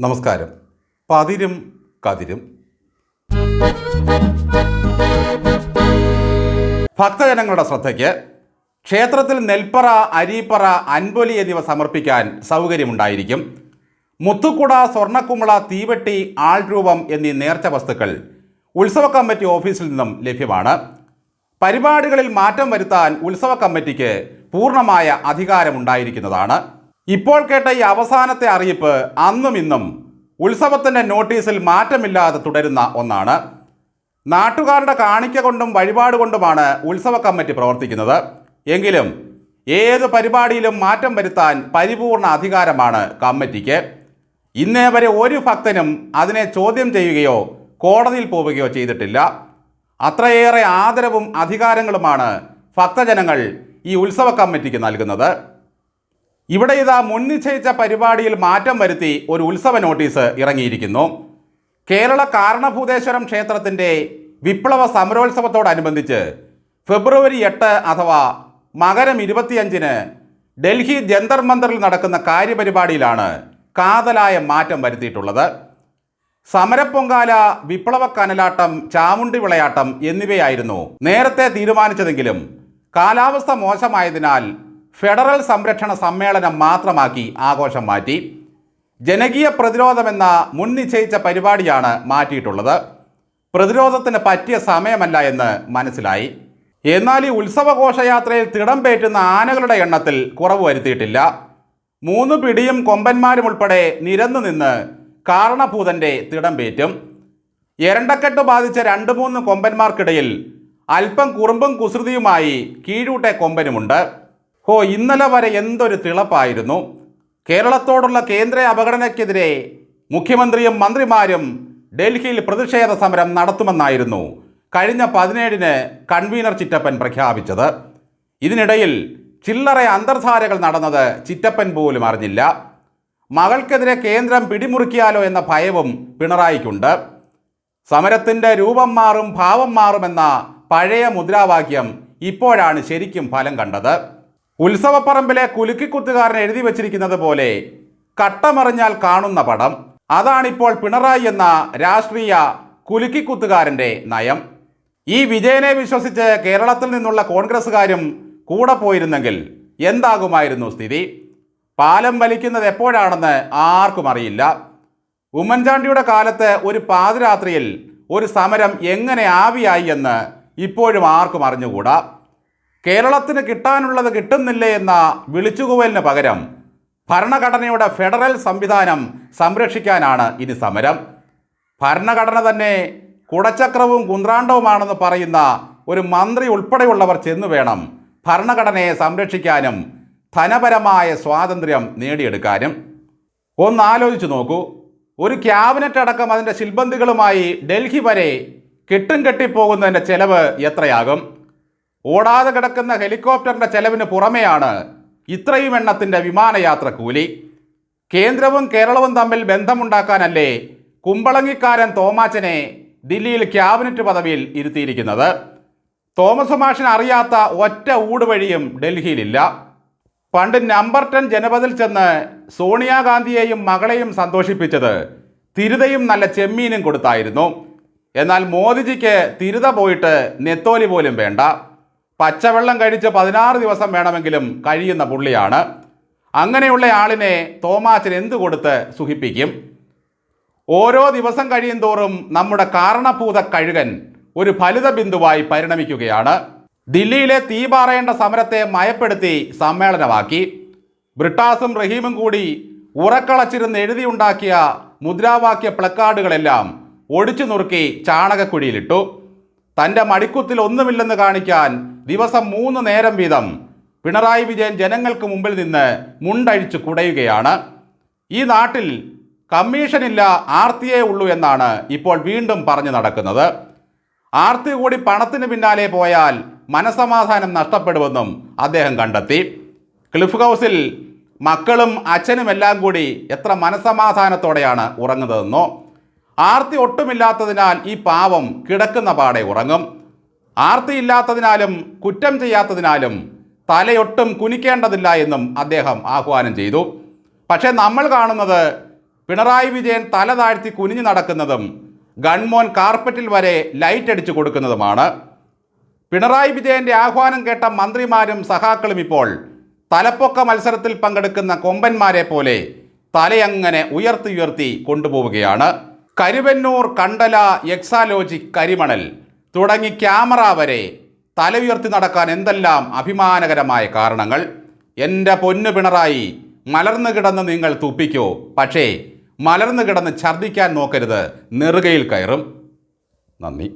നമസ്കാരം. പതിരും കതിരും. ഭക്തജനങ്ങളുടെ ശ്രദ്ധയ്ക്ക് ക്ഷേത്രത്തിൽ നെൽപ്പറ അരീപ്പറ അൻപൊലി എന്നിവ സമർപ്പിക്കാൻ സൗകര്യമുണ്ടായിരിക്കും. മുത്തുക്കുട സ്വർണക്കുമ്പള തീവെട്ടി ആൾരൂപം എന്നീ നേർച്ച വസ്തുക്കൾ ഉത്സവ കമ്മിറ്റി ഓഫീസിൽ നിന്നും ലഭ്യമാണ്. പരിപാടികളിൽ മാറ്റം വരുത്താൻ ഉത്സവ കമ്മിറ്റിക്ക് പൂർണമായ അധികാരമുണ്ടായിരിക്കുന്നതാണ്. ഇപ്പോൾ കേട്ട ഈ അവസാനത്തെ അറിയിപ്പ് അന്നും ഇന്നും ഉത്സവത്തിന്റെ നോട്ടീസിൽ മാറ്റമില്ലാതെ തുടരുന്ന ഒന്നാണ്. നാട്ടുകാരുടെ കാണിക്ക കൊണ്ടും വഴിപാട് കൊണ്ടുമാണ് ഉത്സവ കമ്മിറ്റി പ്രവർത്തിക്കുന്നത്. എങ്കിലും ഏത് പരിപാടിയിലും മാറ്റം വരുത്താൻ പരിപൂർണ അധികാരമാണ് കമ്മിറ്റിക്ക്. ഇന്നേ വരെ ഒരു ഭക്തനും അതിനെ ചോദ്യം ചെയ്യുകയോ കോടതിയിൽ പോവുകയോ ചെയ്തിട്ടില്ല. അത്രയേറെ ആദരവും അധികാരങ്ങളുമാണ് ഭക്തജനങ്ങൾ ഈ ഉത്സവ കമ്മിറ്റിക്ക് നൽകുന്നത്. ഇവിടെ ഇതാ മുൻ നിശ്ചയിച്ച പരിപാടിയിൽ മാറ്റം വരുത്തി ഒരു ഉത്സവ നോട്ടീസ് ഇറങ്ങിയിരിക്കുന്നു. കേരള കാരണഭൂതേശ്വരം ക്ഷേത്രത്തിന്റെ വിപ്ലവ സമരോത്സവത്തോടനുബന്ധിച്ച് ഫെബ്രുവരി എട്ട് അഥവാ മകരം ഇരുപത്തിയഞ്ചിന് ഡൽഹി ജന്തർ മന്ദറിൽ നടക്കുന്ന കാര്യപരിപാടിയിലാണ് കാതലായ മാറ്റം വരുത്തിയിട്ടുള്ളത്. സമരപ്പൊങ്കാല വിപ്ലവ കനലാട്ടം ചാമുണ്ടി വിളയാട്ടം എന്നിവയായിരുന്നു നേരത്തെ തീരുമാനിച്ചതെങ്കിലും കാലാവസ്ഥ മോശമായതിനാൽ ഫെഡറൽ സംരക്ഷണ സമ്മേളനം മാത്രമാക്കി ആഘോഷം മാറ്റി. ജനകീയ പ്രതിരോധമെന്ന മുൻ നിശ്ചയിച്ച പരിപാടിയാണ് മാറ്റിയിട്ടുള്ളത്. പ്രതിരോധത്തിന് പറ്റിയ സമയമല്ല എന്ന് മനസ്സിലായി. എന്നാൽ ഈ ഉത്സവഘോഷയാത്രയിൽ തിടം പേറ്റുന്ന ആനകളുടെ എണ്ണത്തിൽ കുറവ് വരുത്തിയിട്ടില്ല. മൂന്ന് പിടിയും കൊമ്പന്മാരും ഉൾപ്പെടെ നിരന്നു നിന്ന് കാരണഭൂതന്റെ തിടം പേറ്റും. എരണ്ടക്കെട്ട് ബാധിച്ച രണ്ട് മൂന്ന് കൊമ്പന്മാർക്കിടയിൽ അല്പം കുറുമ്പും കുസൃതിയുമായി കീഴൂട്ടെ കൊമ്പനുമുണ്ട്. ഹോ ഇന്നലെ വരെ എന്തൊരു തിളപ്പായിരുന്നു. കേരളത്തോടുള്ള കേന്ദ്ര അപകടനയ്ക്കെതിരെ മുഖ്യമന്ത്രിയും മന്ത്രിമാരും ഡൽഹിയിൽ പ്രതിഷേധ സമരം നടത്തുമെന്നായിരുന്നു കഴിഞ്ഞ പതിനേഴിന് കൺവീനർ ചിറ്റപ്പൻ പ്രഖ്യാപിച്ചത്. ഇതിനിടയിൽ ചില്ലറ അന്തർധാരകൾ നടന്നത് ചിറ്റപ്പൻ പോലും അറിഞ്ഞില്ല. മകൾക്കെതിരെ കേന്ദ്രം പിടിമുറുക്കിയാലോ എന്ന ഭയവും പിണറായിക്കുണ്ട്. സമരത്തിന്റെ രൂപം മാറും ഭാവം മാറുമെന്ന പഴയ മുദ്രാവാക്യം ഇപ്പോഴാണ് ശരിക്കും ഫലം കണ്ടത്. ഉത്സവപ്പറമ്പിലെ കുലുക്കിക്കുത്തുകാരൻ എഴുതി വച്ചിരിക്കുന്നത് പോലെ കട്ടമറിഞ്ഞാൽ കാണുന്ന പടം. അതാണിപ്പോൾ പിണറായി എന്ന രാഷ്ട്രീയ കുലുക്കിക്കുത്തുകാരന്റെ നയം. ഈ വിജയനെ വിശ്വസിച്ച് കേരളത്തിൽ നിന്നുള്ള കോൺഗ്രസ്സുകാരും കൂടെ പോയിരുന്നെങ്കിൽ എന്താകുമായിരുന്നു സ്ഥിതി? പാലം വലിക്കുന്നത് എപ്പോഴാണെന്ന് ആർക്കും അറിയില്ല. ഉമ്മൻചാണ്ടിയുടെ കാലത്ത് ഒരു പാതിരാത്രിയിൽ ഒരു സമരം എങ്ങനെ ആവിയായി എന്ന് ഇപ്പോഴും ആർക്കും അറിഞ്ഞുകൂടാ. കേരളത്തിന് കിട്ടാനുള്ളത് കിട്ടുന്നില്ല എന്ന വിളിച്ചുകൂവലിന് പകരം ഭരണഘടനയുടെ ഫെഡറൽ സംവിധാനം സംരക്ഷിക്കാനാണ് ഇനി സമരം. ഭരണഘടന തന്നെ കുടച്ചക്രവും കുന്ത്രാണ്ടവുമാണെന്ന് പറയുന്ന ഒരു മന്ത്രി ഉൾപ്പെടെയുള്ളവർ ചെന്നു വേണം ഭരണഘടനയെ സംരക്ഷിക്കാനും ധനപരമായ സ്വാതന്ത്ര്യം നേടിയെടുക്കാനും. ഒന്നാലോചിച്ചു നോക്കൂ. ഒരു ക്യാബിനറ്റ് അടക്കം അതിന്റെ ശിൽബന്ധികളുമായി ഡൽഹി വരെ കെട്ടും കെട്ടിപ്പോകുന്നതിന്റെ ചെലവ് എത്രയാകും? ഓടാതെ കിടക്കുന്ന ഹെലികോപ്റ്ററിന്റെ ചെലവിന് പുറമെയാണ് ഇത്രയും എണ്ണത്തിന്റെ വിമാനയാത്ര കൂലി കേന്ദ്രവും കേരളവും തമ്മിൽ ബന്ധമുണ്ടാക്കാനല്ലേ കുമ്പളങ്ങിക്കാരൻ തോമാച്ചനെ ദില്ലിയിൽ ക്യാബിനറ്റ് പദവിയിൽ ഇരുത്തിയിരിക്കുന്നത്. തോമസ് മാഷിന് അറിയാത്ത ഒറ്റ ഊട് വഴിയും ഡൽഹിയിലില്ല. പണ്ട് നമ്പർ ടെൻ ജനപതിൽ ചെന്ന് സോണിയാഗാന്ധിയെയും മകളെയും സന്തോഷിപ്പിച്ചത് തിരുതയും നല്ല ചെമ്മീനും കൊടുത്തായിരുന്നു. എന്നാൽ മോദിജിക്ക് തിരുത പോയിട്ട് നെത്തോലി പോലും വേണ്ട. പച്ചവെള്ളം കഴിച്ച് പതിനാറ് ദിവസം വേണമെങ്കിലും കഴിയുന്ന പുള്ളിയാണ്. അങ്ങനെയുള്ള ആളിനെ തോമാച്ചൻ എന്തു കൊടുത്ത് സുഖിപ്പിക്കും? ഓരോ ദിവസം കഴിയും തോറും നമ്മുടെ കാരണഭൂത കഴുകൻ ഒരു ഫലിത ബിന്ദുവായി പരിണമിക്കുകയാണ്. ദില്ലിയിലെ തീ പാറയേണ്ട സമരത്തെ മയപ്പെടുത്തി സമ്മേളനമാക്കി. ബ്രിട്ടാസും റഹീമും കൂടി ഉറക്കളച്ചിരുന്ന് എഴുതിയുണ്ടാക്കിയ മുദ്രാവാക്യ പ്ലക്കാർഡുകളെല്ലാം ഒടിച്ചു നുറുക്കി ചാണകക്കുഴിയിലിട്ടു. തന്റെ മടിക്കുത്തിൽ ഒന്നുമില്ലെന്ന് കാണിക്കാൻ ദിവസം മൂന്ന് നേരം വീതം പിണറായി വിജയൻ ജനങ്ങൾക്ക് മുമ്പിൽ നിന്ന് മുണ്ടഴിച്ച് കുടയുകയാണ്. ഈ നാട്ടിൽ കമ്മീഷനില്ല ആർത്തിയേ ഉള്ളൂ എന്നാണ് ഇപ്പോൾ വീണ്ടും പറഞ്ഞു നടക്കുന്നത്. ആർത്തി കൂടി പണത്തിന് പിന്നാലെ പോയാൽ മനസമാധാനം നഷ്ടപ്പെടുമെന്നും അദ്ദേഹം കണ്ടെത്തി. ക്ലിഫ് ഹൗസിൽ മക്കളും അച്ഛനും എല്ലാം കൂടി എത്ര മനസമാധാനത്തോടെയാണ് ഉറങ്ങുന്നതെന്നോ. ആർത്തി ഒട്ടുമില്ലാത്തതിനാൽ ഈ പാവം കിടക്കുന്ന പാടെ ഉറങ്ങും. ആർത്തി ഇല്ലാത്തതിനാലും കുറ്റം ചെയ്യാത്തതിനാലും തലയൊട്ടും കുനിക്കേണ്ടതില്ല എന്നും അദ്ദേഹം ആഹ്വാനം ചെയ്തു. പക്ഷേ നമ്മൾ കാണുന്നത് പിണറായി വിജയൻ തല താഴ്ത്തി കുനിഞ്ഞു നടക്കുന്നതും ഗൺമോൻ കാർപ്പറ്റിൽ വരെ ലൈറ്റ് അടിച്ചു കൊടുക്കുന്നതുമാണ്. പിണറായി വിജയന്റെ ആഹ്വാനം കേട്ട മന്ത്രിമാരും സഹാക്കളും ഇപ്പോൾ തലപ്പൊക്ക മത്സരത്തിൽ പങ്കെടുക്കുന്ന കൊമ്പന്മാരെ പോലെ തലയങ്ങനെ ഉയർത്തി ഉയർത്തി കൊണ്ടുപോവുകയാണ്. കരുവന്നൂർ കണ്ടല എക്സാലോജി കരിമണൽ തുടങ്ങി ക്യാമറ വരെ തല ഉയർത്തി നടക്കാൻ എന്തെല്ലാം അഭിമാനകരമായ കാരണങ്ങൾ? എന്റെ പൊന്നു പിണറായി മലർന്നു കിടന്ന് നിങ്ങൾ തുപ്പിക്കോ. പക്ഷേ മലർന്നു കിടന്ന് ഛർദ്ദിക്കാൻ നോക്കരുത്. നെറുകയിൽ കയറും. നന്ദി.